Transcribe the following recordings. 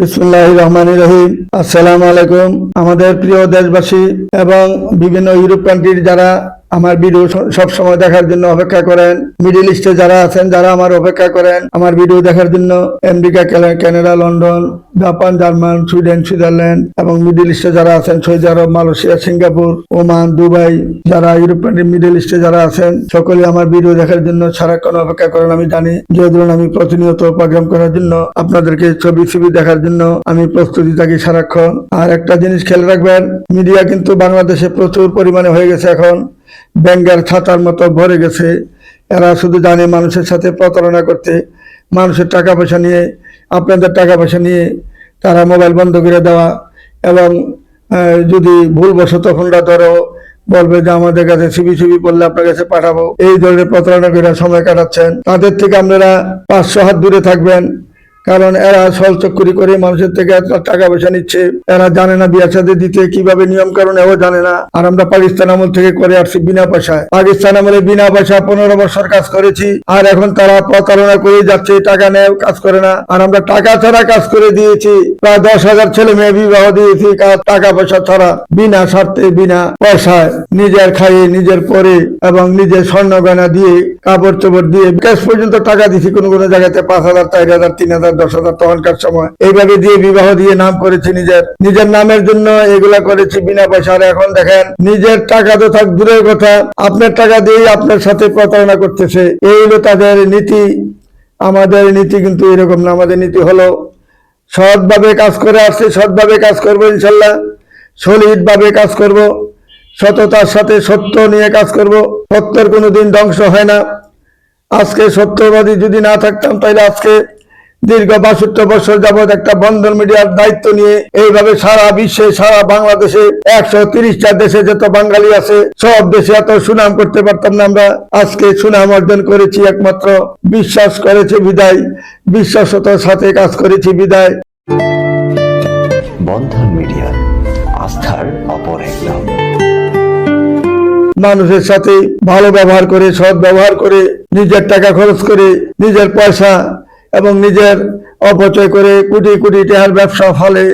রহমান রহিম। আসসালামু আলাইকুম। আমাদের প্রিয় দেশবাসী এবং বিভিন্ন ইউরোপ কান্ট্রির যারা আমার ভিডিও সব সময় দেখার জন্য অপেক্ষা করেন মিডিল ইস্টে যারা আছেন, যারা আমার অপেক্ষা করেন, আমার ভিডিও দেখার জন্য America Canada London, Japan, German, Sweden, Switzerland এবং মিডিল ইস্টে যারা আছেন, সৌদি আরব, মালয়েশিয়া, সিঙ্গাপুর, ওমান, দুবাই, যারা ইউরোপ মিডিল ইস্টে যারা আছেন, সকলে আমার ভিডিও দেখার জন্য সারাক্ষণ অপেক্ষা করেন। আমি জানি যে, ধরুন আমি প্রতিনিয়ত প্রোগ্রাম করার জন্য আপনাদেরকে ছবি ছবি দেখার জন্য আমি প্রস্তুতি থাকি সারাক্ষণ। আর একটা জিনিস খেয়াল রাখবেন, মিডিয়া কিন্তু বাংলাদেশে প্রচুর পরিমাণে হয়ে গেছে এখন। ব্যাঙ্গার ছাতার মতো ভরে গেছে। এরা শুধু জানে মানুষের সাথে প্রতারণা করতে। মানুষের টাকা পয়সা নিয়ে, আপনাদের টাকা পয়সা নিয়ে তারা মোবাইল বন্ধ করে দেওয়া এবং যদি ভুলবশত ফোনটা ধরো, বলবে যে আমাদের কাছে ছবি ছবি করলে আপনার কাছে পাঠাবো। এই ধরনের প্রতারণা করে সময় কাটাচ্ছেন। তাদের থেকে আপনারা পাঁচশো হাত দূরে থাকবেন। কারণ এরা ছল চক্করি করে মানুষের থেকে টাকা পয়সা নিচ্ছে। এরা জানে না বিয়ার সাথে দিতে কীভাবে নিয়ম কারণ এও জানে না। আর আমরা পাকিস্তান আমল থেকে করে আসছি বিনা পয়সায়। পাকিস্তান আমলে বিনা পয়সা পনেরো বছর কাজ করেছি, আর এখন তারা প্রতারণা করে যাচ্ছে, টাকা নেয় কাজ করে না। আর আমরা টাকা ছাড়া কাজ করে দিয়েছি, প্রায় দশ হাজার ছেলে মেয়ে বিবাহ দিয়েছি টাকা পয়সা ছাড়া, বিনা স্বার্থে, বিনা পয়সায়। নিজের খাইয়ে, নিজের পরে, এবং নিজের স্বর্ণ গয়না দিয়ে, কাপড় চোপড় দিয়ে বিকাশ পর্যন্ত টাকা দিছি, কোনো কোনো জায়গাতে পাঁচ হাজার, চার হাজার, তিন হাজার দশ হাজার তখনকার সময়। এইভাবে দিয়ে বিবাহ দিয়ে নাম করেছি নিজের। নিজের নামের জন্য এগুলা করেছি বিনা পয়সা। আর এখন দেখেন, নিজের টাকা তো থাক, দূরের কথা। আপনার টাকা দিয়েই আপনার সাথে প্রতারণা করতেছে। এই হলো তাদের নীতি। আমাদের নীতি কিন্তু এরকম না। আমাদের নীতি হলো সৎভাবে কাজ করে আসছে, সৎভাবে কাজ করব ইনশাল্লাহ। সলিড ভাবে কাজ করব। সততার সাথে সত্য নিয়ে কাজ করব। সত্যের কোনোদিন ধ্বংস হয় না। আজকে সত্যবাদী যদি না থাকতাম, তাহলে আজকে দীর্ঘ বাষট্টি বছর যাবৎ একটা বন্ধন মিডিয়ার দায়িত্ব নিয়ে এইভাবে সারা বিশ্বে সারা বাংলাদেশে একশো তিরিশটা দেশে যত বাঙালি আছে সব দেশে এত সুনাম করতে পারতাম না আমরা। আজকে সুনাম অর্জন করেছি একমাত্র। বিশ্বাস করেছে বিদায়। বিশ্বাসতার সাথে কাজ করেছি বিদায়। বন্ধন মিডিয়া আস্থার অপর এক নাম। মানুষের সাথে ভালো ব্যবহার করে সৎ ব্যবহার করে নিজের টাকা খরচ করে নিজের পয়সা এবং নিজের অপচয় করে কোটি কোটি টাকার ব্যবসা ফলে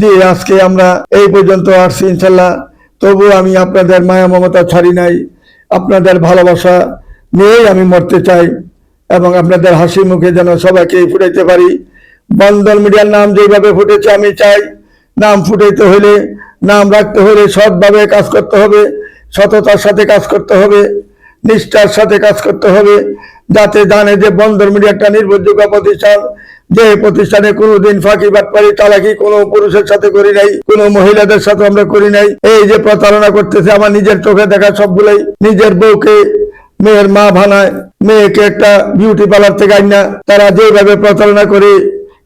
দিয়ে আজকে আমরা এই পর্যন্ত আসছি ইনশাল্লাহ। তবু আমি আপনাদের মায়া মমতা ছাড়ি নাই। আপনাদের ভালোবাসা নিয়েই আমি মরতে চাই এবং আপনাদের হাসি মুখে যেন সবাইকে ফুটাইতে পারি। বন্ধন মিডিয়ার নাম যেভাবে ফুটেছে আমি চাই। নাম ফুটাইতে হলে নাম রাখতে হলে সৎভাবে কাজ করতে হবে, সততার সাথে কাজ করতে হবে, নিষ্ঠার সাথে কাজ করতে হবে যাতে জানে যে বন্দর মিডিয়া একটা নির্ভরযোগ্য প্রতিষ্ঠান, যে প্রতিষ্ঠানে কোনোদিন ফাঁকি বাটপারি চালাকি কোনো পুরুষের সাথে করি নাই, কোনো মহিলাদের সাথে আমরা করি নাই। এই যে প্রতারণা করতেছে, আমার নিজের চোখে দেখা সবগুলোই। নিজের বউকে, মেয়ের মা ভানায় মেয়েকে একটা বিউটি পার্লার থেকে আইন, তারা যেভাবে প্রতারণা করে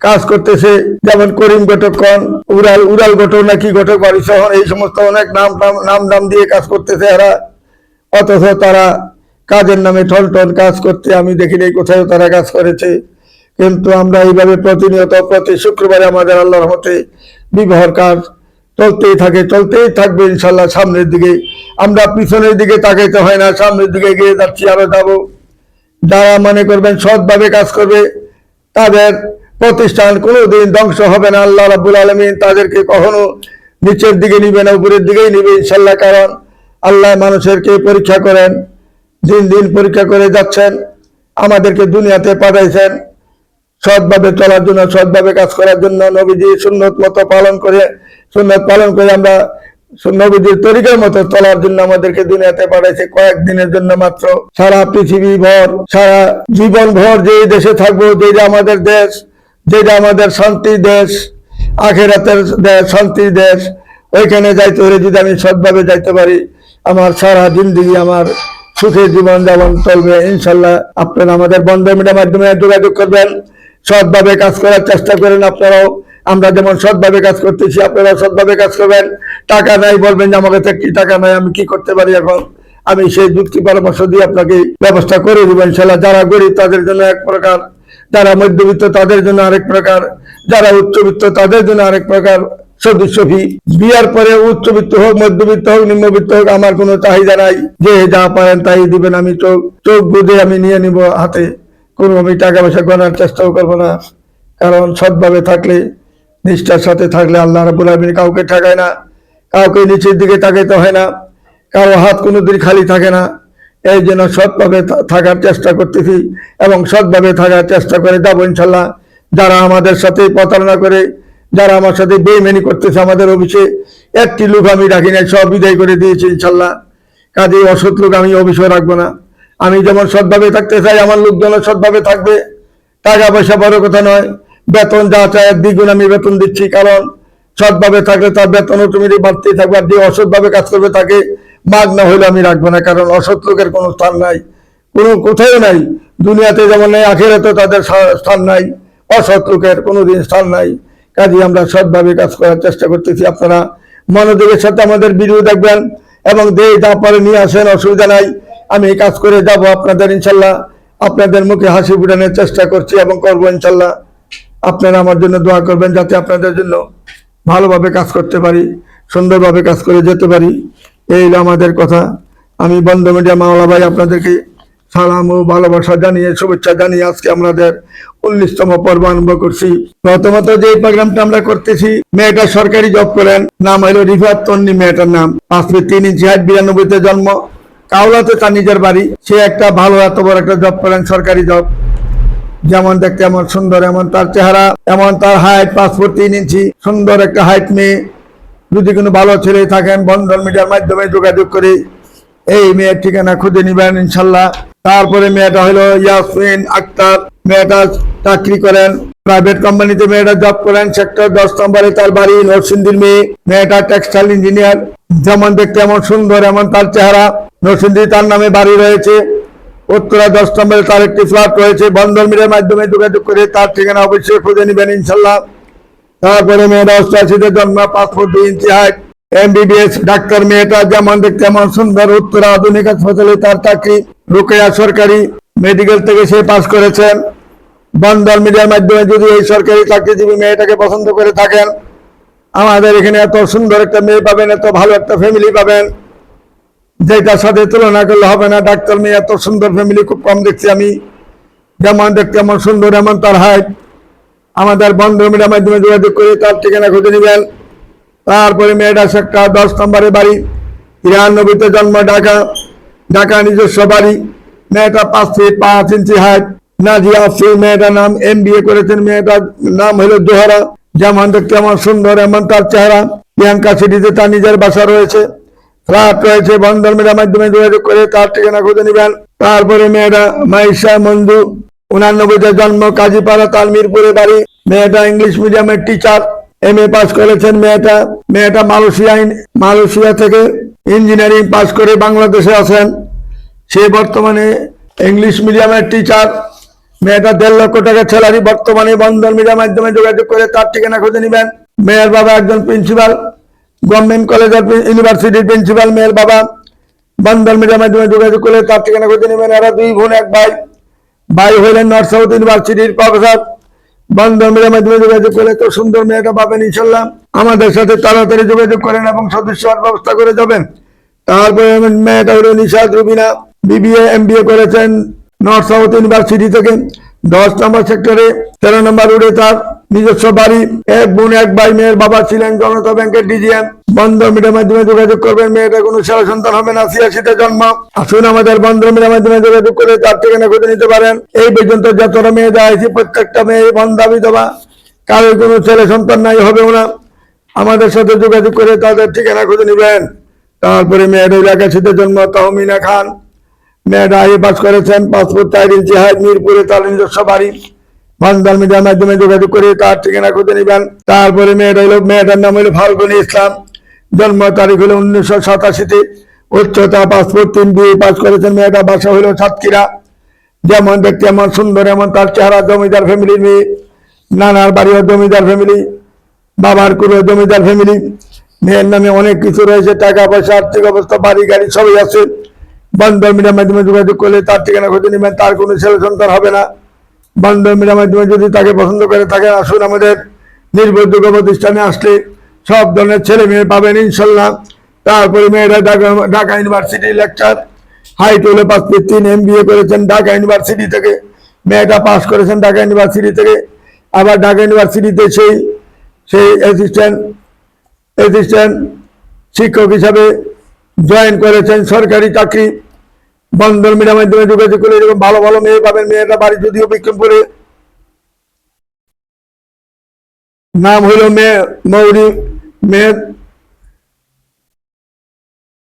কাজ করতেছে, যেমন করিম ঘটক কন, উড়াল উড়াল ঘটক নাকি ঘটক বাড়ি শহর এই সমস্ত অনেক নাম নাম নাম দিয়ে কাজ করতেছে এরা। অথচ তারা কাজের নামে ঠন কাজ করতে আমি দেখিনি কোথায় তারা কাজ করেছে। কিন্তু আমরা এইভাবে প্রতিনিয়ত প্রতি শুক্রবারে আমাদের আল্লাহর মতে বিবাহর কাজ চলতেই থাকে, চলতেই থাকবে ইনশাল্লাহ সামনের দিকে। আমরা পিছনের দিকে তাকাইতে হয় না, সামনের দিকে গিয়ে যাচ্ছি, আরও যাব। যারা মনে করবেন সৎভাবে কাজ করবে, তাদের প্রতিষ্ঠান কোনোদিন ধ্বংস হবে না, আল্লাহ রাবুল আলমিন তাদেরকে কখনো নিচের দিকে নিবে না, উপরের দিকেই নিবে ইনশাল্লাহ, কারণ আল্লাহ মানুষেরকে পরীক্ষা করেন। দিন দিন পরীক্ষা করে যাচ্ছেন, আমাদেরকে দুনিয়াতে পাঠাইছেন। সৎভাবে চলার জন্য, সৎভাবে কাজ করার জন্য নবীজি সুন্নত মতো পালন করে, সুন্নত পালন করে আমরা নবীজির তরিকার মতো চলার জন্য আমাদেরকে দুনিয়াতে পাঠাইছে কয়েকদিনের জন্য মাত্র। সারা পৃথিবী ভর, সারা জীবন ভর যে দেশে থাকব যেটা আমাদের দেশ যেটা আমাদের শান্তির দেশ, আখেরাতের দেশ শান্তির দেশ, ওইখানে যাইতে হলে যদি আমি সৎভাবে যাইতে পারি, আমার সারা জিন্দিগি, আমার সুখে জীবন যাপন চলবে ইনশাল্লাহ আপনারা আমাদের বন্ধ মিডিয়ার মাধ্যমে যোগাযোগ করবেন। সৎভাবে কাজ করার চেষ্টা করেন আপনারাও। আমরা যেমন সৎভাবে কাজ করতেছি আপনারা সৎভাবে কাজ করবেন। টাকা নাই বলবেন যে আমার কাছে কি টাকা নাই, আমি কি করতে পারি এখন? আমি সেই যুক্তি পরামর্শ দিয়ে আপনাকে ব্যবস্থা করে দেবো, ইনশাল্লাহ। যারা গরিব, তাদের জন্য এক প্রকার। যারা মধ্যবিত্ত, তাদের জন্য আরেক প্রকার। যারা উচ্চবিত্ত, তাদের জন্য আরেক প্রকার। সদস্য ফি বিয়ার পরে উচ্চবিত্ত হোক, মধ্যবিত্ত হোক, নিম্নবিত্ত হোক, আমার কোনো চাহিদা নাই। যে যা পারেন তাই দিবেন, আমি চোখ চোখ বুঝে আমি নিয়ে নিব হাতে। কোনো আমি টাকা পয়সা গণার চেষ্টাও করব না। কারণ সৎভাবে থাকলে, নিষ্ঠার সাথে থাকলে আল্লাহ রাবুল আলমিন কাউকে ঠেকায় না। কাউকে নিচের দিকে তাকাইতে হয় না। কারও হাত কোনোদিন খালি থাকে না। এই জন্য সৎভাবে থাকার চেষ্টা করতেছি এবং সৎভাবে থাকার চেষ্টা করে যাব ইনশাল্লাহ। যারা আমাদের সাথে প্রতারণা করে যারা আমার সাথে বেইমানি করতেছে আমাদের অফিসে, একটি লোক আমি রাখি নাই, সব বিদায় করে দিয়েছি ইনশাল্লাহ। কাজে অসৎ লোক আমি অফিসে রাখব না। আমি যেমন সৎভাবে থাকতে চাই, আমার লোকজন সৎভাবে থাকবে। টাকা পয়সা বড় কথা নয়। বেতন যা চায় দ্বিগুণ আমি বেতন দিচ্ছি, কারণ সৎভাবে থাকলে তার বেতন অটোমেটিক বাড়তেই থাকবে। আর যে অসৎভাবে কাজ করবে তাকে মাগ না হলে আমি রাখব না, কারণ অসৎ লোকের কোনো স্থান নাই। কোনো কোথাও নাই। দুনিয়াতে যেমন নেই আখেরাতে তাদের স্থান নাই। অসৎ লোকের কোনো দিন স্থান নাই। কাজে আমরা সৎভাবে কাজ করার চেষ্টা করতেছি। আপনারা মনোযোগের সাথে আমাদের ভিডিও দেখবেন এবং দেই যা নিয়ে আসেন, অসুবিধা নাই। আমি কাজ করে যাব আপনাদের, ইনশাল্লাহ আপনাদের মুখে হাসি ফুটানোর চেষ্টা করছি এবং করব, ইনশাল্লাহ। আপনারা আমার জন্য দোয়া করবেন যাতে আপনাদের জন্য ভালোভাবে কাজ করতে পারি, সুন্দরভাবে কাজ করে যেতে পারি। এই আমাদের কথা। আমি বন্ধ মিডিয়া মাওলা ভাই আপনাদেরকে সালাম ও ভালোবাসা জানিয়ে, শুভেচ্ছা জানিয়ে আজকে আমাদের উনিশতম পর্ব আরম্ভ করছি। প্রথমত যে প্রোগ্রামটা আমরা করতেছি, মেয়েটা সরকারি জব করেন, নাম হলো রিফাত তন্নি মেয়েটার নাম। পাঁচ ফিট তিন ইঞ্চি হাইট বিরানব্বইতে জন্ম। কাউলাতে তার নিজের বাড়ি। সে একটা ভালো, এত বড় একটা জব করেন, সরকারি জব যেমন দেখতে এমন সুন্দর, এমন তার চেহারা, এমন তার হাইট ফুট তিন ইঞ্চি, সুন্দর একটা হাইট মেয়ে। যদি কোনো ভালো ছেলে থাকেন, বন্ধন মিডিয়ার মাধ্যমে যোগাযোগ করে এই মেয়ের ঠিকানা খুঁজে নিবেন, ইনশাল্লাহ। তারপরে মেয়েটা হলো ইয়াসমিন আক্তার। মেয়েটা চাকরি করেন। প্রাইভেট কোম্পানিতে মেয়েটা জব করেন। সেক্টর দশ নম্বরে তার বাড়ি নরসিংদীর মেয়ে। মেয়েটা টেক্সটাইল ইঞ্জিনিয়ার যেমন দেখতে এমন সুন্দর, এমন তার চেহারা। নরসিংদী তার নামে বাড়ি রয়েছে। উত্তরা দশ নম্বরে তার একটি ফ্ল্যাট রয়েছে। বন্ধন মিলের মাধ্যমে যোগাযোগ করে তার ঠিকানা অবশ্যই খুঁজে নেবেন ইনশাল্লাহ। তারপরে মেয়েটা অষ্টআশিতে জন্ম ফুট দুই ইঞ্চি হাইট এমবিবিএস ডাক্তার মেয়েটা যেমন দেখতে এমন সুন্দর, উত্তরা আধুনিক হাসপাতালে তার চাকরি। রুকেয়া সরকারি মেডিকেল থেকে সে পাশ করেছেন। বন্ধন মিডিয়ার মাধ্যমে যদি এই সরকারি চাকরিজীবী মেয়েটাকে পছন্দ করে থাকেন, আমাদের এখানে এত সুন্দর একটা মেয়ে পাবেন, এত ভালো একটা ফ্যামিলি পাবেন, যেটার সাথে তুলনা করলে হবে না। ডাক্তার মেয়ে এত সুন্দর ফ্যামিলি খুব কম দেখছি আমি। যেমন দেখতে এমন সুন্দর, এমন তার হাইট আমাদের বন্ধ মিডিয়ার মাধ্যমে যোগাযোগ করে তার ঠিকানা খুঁজে নেবেন। তারপরে মেয়েটা একটা দশ নম্বরে বাড়ি, তিরানব্বইতে জন্ম, ঢাকা। ঢাকা নিজস্ব বাড়ি। মেয়েটা পাঁচ ফিট পাঁচ ইঞ্চি হাইট নাজিয়া আফসি মেয়েটার নাম এম করেছেন। মেয়েটার নাম হলো জোহরা। যেমন দেখতে এমন সুন্দর, এমন তার চেহারা। প্রিয়াঙ্কা সিটিতে তার নিজের বাসা রয়েছে। ফ্ল্যাট রয়েছে, বন্ধন মেয়েটার মাধ্যমে যোগাযোগ করে তার ঠিকানা খুঁজে নেবেন। তারপরে মেয়েটা মাইশা মঞ্জু। উনানব্বইতে জন্ম, কাজীপাড়া তার মিরপুরে বাড়ি। মেয়েটা ইংলিশ মিডিয়ামের টিচার এম এ পাস করেছেন মেয়েটা। মেয়েটা মালয়েশিয়া মালয়েশিয়া থেকে ইঞ্জিনিয়ারিং পাস করে বাংলাদেশে আছেন। সে বর্তমানে ইংলিশ মিডিয়ামের টিচার মেয়েটা দেড় লক্ষ টাকা স্যালারি বর্তমানে বন্ধন মিডিয়ার মাধ্যমে যোগাযোগ করে তার ঠিকানা খুঁজে নেবেন। মেয়ের বাবা একজন প্রিন্সিপাল গভর্নমেন্ট কলেজ অফ ইউনিভার্সিটির প্রিন্সিপাল মেয়ের বাবা। বন্ধন মিডিয়ার মাধ্যমে যোগাযোগ করে তার ঠিকানা খুঁজে নেবেন এরা দুই বোন, এক ভাই। ভাই হলেন নর্থ সাউথ ইউনিভার্সিটির প্রফেসর বন্ধন মিডিয়ার মাধ্যমে যোগাযোগ করে তো সুন্দর মেয়েটা পাবেন, ইনশাল্লাহ। আমাদের সাথে তাড়াতাড়ি যোগাযোগ করেন এবং সদস্য হওয়ার ব্যবস্থা করে যাবেন। তারপরে মেয়েটা হলো নিশাদ রুবিনা, বিবিএ এম করেছেন নর্থ সাউথ ইউনিভার্সিটি থেকে। দশ নম্বর সেক্টরে, তেরো নম্বর রোডে তার নিজস্ব বাড়ি। এক বোন, এক ভাই, মেয়ের বাবা ছিলেন জনতা ব্যাংকের ডিজিএম। বন্ধ মিডিয়ার মাধ্যমে যোগাযোগ করবেন, মেয়েটা কোনো ছেলে সন্তান হবে না ছিয়াশিতে জন্ম। আসুন আমাদের বন্ধ মিডিয়ার মাধ্যমে যোগাযোগ করে তার ঠিকানা খুঁজে নিতে পারেন। এই পর্যন্ত যতটা মেয়ে দেওয়া হয়েছে, প্রত্যেকটা মেয়ে বন্ধা বিধবা, কারোর কোনো ছেলে সন্তান নাই, হবেও না। আমাদের সাথে যোগাযোগ করে তাদের ঠিকানা খুঁজে নেবেন। তারপরে মেয়ের এলাকাশিতে জন্ম, তহমিনা খান। মেয়েটা আগে পাস করেছেন, পাসপোর্ট চার ইঞ্চি হাইট মিরপুরে তার নিজস্ব বাড়ি। মিডিয়ার মাধ্যমে যোগাযোগ করে তার ঠিকানা খুঁজে নেবেন। তারপরে মেয়েটা হলো মেয়েটার নাম হলো ফাল্গুনি ইসলাম। জন্ম তারিখ হলো উনিশশো সাতাশিতে। উচ্চতা পাসপোর্ট তিন বিয়ে পাস করেছেন মেয়েটা বাসা হলো সাতক্ষীরা। যেমন দেখতে এমন সুন্দর, এমন তার চেহারা, জমিদার ফ্যামিলির মেয়ে। নানার বাড়িও জমিদার ফ্যামিলি। বাবার কুড়ো জমিদার ফ্যামিলি মেয়ের নামে অনেক কিছু রয়েছে, টাকা পয়সা, আর্থিক অবস্থা, বাড়ি, গাড়ি সবই আছে। বন্ধন মিডিয়ার মাধ্যমে যোগাযোগ করলে তার ঠিকানা খুঁজে নেবেন, তার কোনো ছেলে সন্তান হবে না। বন্ধন মিডিয়ার মাধ্যমে যদি তাকে পছন্দ করে থাকেন আসুন আমাদের নির্ভরযোগ্য প্রতিষ্ঠানে আসলে সব ধরনের ছেলে মেয়ে পাবেন ইনশাল্লাহ। তারপরে মেয়েরা Dhaka Dhaka university lecture height হলে পাঁচ ফিট তিন এম করেছেন ঢাকা ইউনিভার্সিটি থেকে। মেয়েটা পাস করেছেন ঢাকা ইউনিভার্সিটি থেকে। আবার ঢাকা ইউনিভার্সিটিতে সেই সে অ্যাসিস্ট্যান্ট অ্যাসিস্ট্যান্ট শিক্ষক হিসাবে জয়েন করেছেন সরকারি চাকরি। বন্ধন মিডিয়ার মাধ্যমে যোগাযোগ করে এরকম ভালো ভালো মেয়ে পাবেন। মেয়েটা বাড়ি যদিও বিক্রমপুরে। নাম হলো মেয়ে মৌরি মেয়ে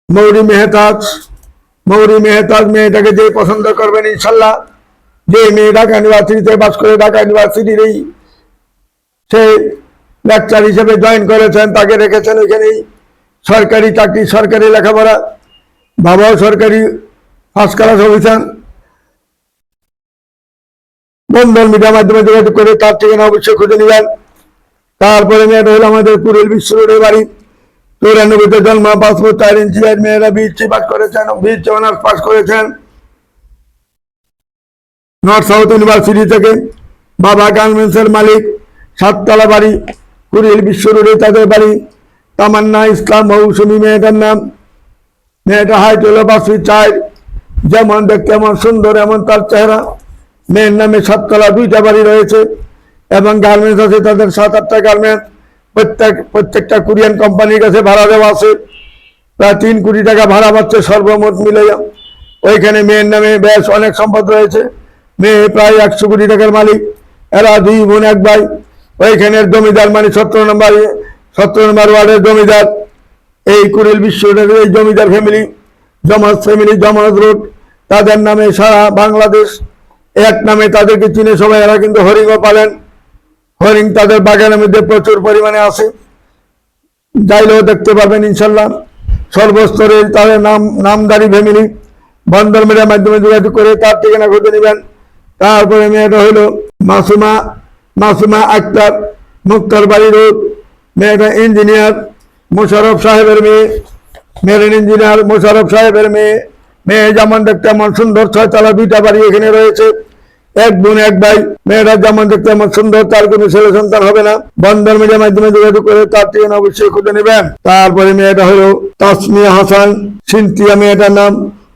মৌরি মেহতাজ। মৌরি মেহতাজ মেয়েটাকে যে পছন্দ করবেন ইনশাল্লাহ। যে মেয়ে ঢাকা ইউনিভার্সিটিতে বাস করে, ঢাকা ইউনিভার্সিটির এই সে লেকচার হিসেবে জয়েন করেছেন, তাকে রেখেছেন ওইখানেই সরকারি চাকরি, সরকারি লেখাপড়া, বাবাও সরকারি ফার্স্ট ক্লাস অফিসার বন্ধন মিডিয়ার মাধ্যমে যোগাযোগ করে তার ঠিকানা অবশ্যই খুঁজে নেবেন। তারপরে মেয়েটা হলো আমাদের পুরুল বিশ্ব রোডের বাড়ি। চৌরানব্বইতে জন্ম, পাসপোর্ট চার ইঞ্চি আর মেয়েরা বিএসসি পাস করেছেন বিএসসি অনার্স পাস করেছেন। নর্থ সাউথ ইউনিভার্সিটি থেকে বাবা গার্মেন্টসের মালিক, সাততলা বাড়ি। কুড়িল বিশ্ব রোডে তাদের বাড়ি। তামান্না ইসলাম মৌসুমী মেয়েটার নাম। মেয়েটা হাইট হলো ফিট চার যেমন দেখতে এমন সুন্দর, এমন তার চেহারা। মেয়ের নামে সাততলা দুইটা বাড়ি রয়েছে এবং গার্মেন্টস আছে তাদের সাত আটটা গার্মেন্টস প্রত্যেক, প্রত্যেকটা কোরিয়ান কোম্পানির কাছে ভাড়া দেওয়া আছে। প্রায় তিন কোটি টাকা ভাড়া পাচ্ছে সর্বমোট মিলে ওইখানে মেয়ের নামে বেশ অনেক সম্পদ রয়েছে। মেয়ে প্রায় একশো কোটি টাকার মালিক। এরা দুই বোন, এক ভাই। ওইখানের জমিদার মানে সতেরো নম্বর সতেরো নম্বর ওয়ার্ডের জমিদার। এই কুড়িল বিশ্ব রোডের এই জমিদার ফ্যামিলি জমাজ ফ্যামিলি জমাজ রোড তাদের নামে সারা বাংলাদেশ এক নামে তাদেরকে চিনে সবাই। এরা কিন্তু হরিণও পালেন। হরিণ তাদের বাগানের মধ্যে প্রচুর পরিমাণে আছে। যাইলেও দেখতে পারবেন ইনশাল্লাহ। সর্বস্তরে তাদের নাম নামদারি ফ্যামিলি বন্দর মিডিয়ার মাধ্যমে যোগাযোগ করে তার ঠিকানা খুঁজে নেবেন। তারপরে মেয়েটা হইল মাসুমা। মাসুমা আক্তার, মুক্তার বাড়ি রোড, মেয়েটা ইঞ্জিনিয়ার, মোশারফ সাহেবের মেয়ে মেরিন ইঞ্জিনিয়ার, মোশারফ সাহেবের মেয়ে মেয়ে যেমন দেখতে এমন সুন্দর, ছয়তলা দুইটা বাড়ি এখানে রয়েছে। এক বোন, এক ভাই, মেয়েরা যেমন দেখতে এমন সুন্দর, তার কোনো ছেলে সন্তান হবে না। বন্ধন মিডিয়ার মাধ্যমে যোগাযোগ করে তার ঠিকানা অবশ্যই খুঁজে নেবেন। তারপরে মেয়েটা হলো তাসমিয়া হাসান, সিনথিয়া মেয়েটার নাম,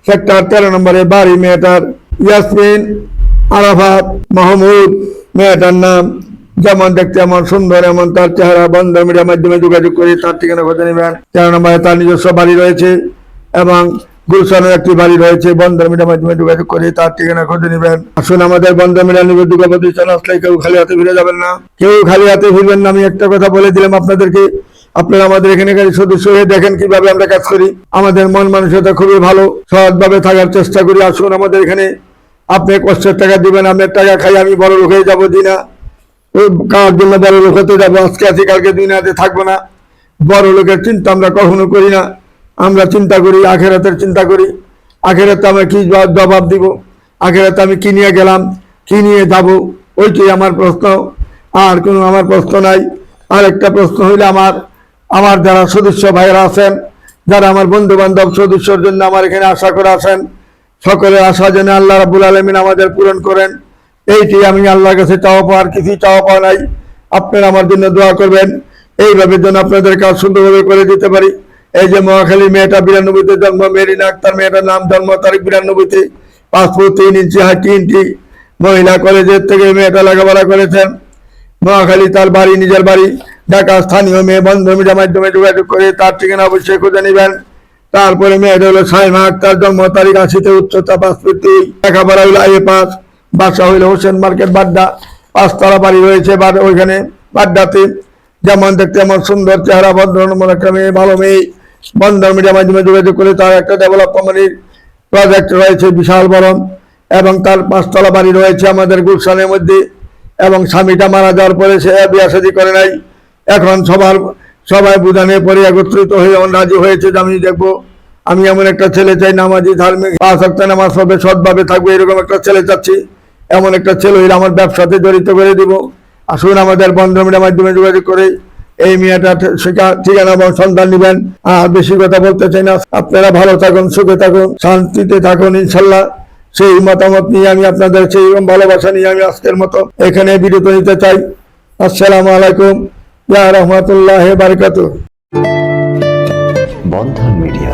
সেক্টর তেরো নম্বরে বাড়ি মেয়েটার, ইয়াসমিন, আরাফাত, মাহমুদ। মেয়েটার নাম যেমন দেখতে এমন সুন্দর, এমন তার চেহারা বন্ধ মিডিয়ার মাধ্যমে যোগাযোগ করে তার ঠিকানা খুঁজে নেবেন। তেরো নম্বরে তার নিজস্ব বাড়ি রয়েছে এবং গুলশানের একটি বাড়ি রয়েছে বন্ধন মিডিয়ার মাধ্যমে যোগাযোগ করে তার ঠিকানা খুঁজে নেবেন। আসুন আমাদের বন্ধন মিডিয়া নিবেদিত প্রতিষ্ঠান আসলে কেউ খালি হাতে ফিরে যাবেন না। কেউ খালি হাতে ফিরবেন না, আমি একটা কথা বলে দিলাম আপনাদেরকে। আপনারা আমাদের এখানকার সদস্য হয়ে দেখেন কীভাবে আমরা কাজ করি। আমাদের মন মানসিকতা খুবই ভালো সৎভাবে থাকার চেষ্টা করি। আসুন আমাদের এখানে আপনি কষ্টের টাকা দিবেন আপনার টাকা খাই, আমি বড় লোক হয়ে যাব দিনা কার জন্য বড় লোক হতে যাব? আজকে আছি, কালকে দুনিয়াতে থাকব না। বড় লোকের চিন্তা আমরা কখনো করি না। আমরা চিন্তা করি, আখেরাতের চিন্তা করি। আখেরাতে আমরা কি জবাব- জবাব দিব? আখেরাতে আমি কি নিয়ে গেলাম? কি নিয়ে যাব? ওইটাই আমার প্রশ্ন। আর কোনো আমার প্রশ্ন নাই। আর একটা প্রশ্ন হইলে আমার। আমার যারা সদস্য ভাইয়েরা আছেন, যারা আমার বন্ধু বান্ধব সদস্যর জন্য আমার এখানে আশা করে আসেন সকলের আশা যেন আল্লাহ রাবুল আলমিন আমাদের পূরণ করেন। এইটি আমি আল্লাহর কাছে চাওয়া পাওয়ার কিছুই চাওয়া পাওয়া নাই। আপনারা আমার জন্য দোয়া করবেন। এইভাবে যেন আপনাদের কাজ সুন্দরভাবে করে দিতে পারি। এই যে মহাখালী মেয়েটা বিরানব্বইতে জন্ম, মেরিনা আক্তার মেয়েটার নাম জন্ম, তারিখ বিরানব্বইতে। পাসপোর্ট তিন ইঞ্চি হাই তিন ইঞ্চি। মহিলা কলেজের থেকে মেয়েটা লেখাপড়া করেছেন। মহাখালী তার বাড়ি, নিজের বাড়ি। ঢাকা স্থানীয় মেয়ে বন্ধু মাধ্যমে যোগাযোগ করে তার ঠিকানা অবশ্যই খুঁজে নেবেন। তারপরে মেয়েটা হলো সাইমা আক্তার, জন্ম তারিখ আশিতে উচ্চতা পাসপোর্ট দুই লেখাপড়া হইল আইএ পাস বাসা হইল হোসেন মার্কেট বাড্ডা। পাঁচতলা বাড়ি রয়েছে বাড- ওইখানে বাড্ডাতে। যেমন দেখতে এমন সুন্দর চেহারা নম্বর একটা মেয়ে, ভালো মেয়ে। বন্ধন মিডিয়ার মাধ্যমে যোগাযোগ করে তার একটা ডেভেলপ কোম্পানির প্রজেক্ট রয়েছে, বিশাল বড়। এবং তার পাঁচতলা বাড়ি রয়েছে আমাদের গুলশানের মধ্যে। এবং স্বামীটা মারা যাওয়ার পরে সে বিয়া করে নাই। এখন সবার সবাই বুঝানোর পরে একত্রিত হয়ে এমন রাজি হয়েছে, যে আমি দেখব, আমি এমন একটা ছেলে চাই, নামাজি, ধার্মিক পাঁচ নামাজ হবে সৎভাবে থাকবে, এরকম একটা ছেলে চাচ্ছি। এমন একটা ছেলে হইলে আমার ব্যবসাতে জড়িত করে দিব। আসুন আমাদের বন্ধ মিডিয়ার মাধ্যমে যোগাযোগ করে এই মেয়েটা ঠিকানা এবং সন্ধান নেবেন। আর বেশি কথা বলতে চাই না। আপনারা ভালো থাকুন, সুখে থাকুন, শান্তিতে থাকুন, ইনশাল্লাহ। সেই মতামত নিয়ে আমি আপনাদের, সেই ভালোবাসা নিয়ে আমি আজকের মতো এখানে বিরত নিতে চাই। আসসালামু আলাইকুম। রহমতুল্লাহ বারকাত বন্ধন মিডিয়া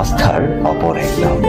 আস্থার অপর এক নাম।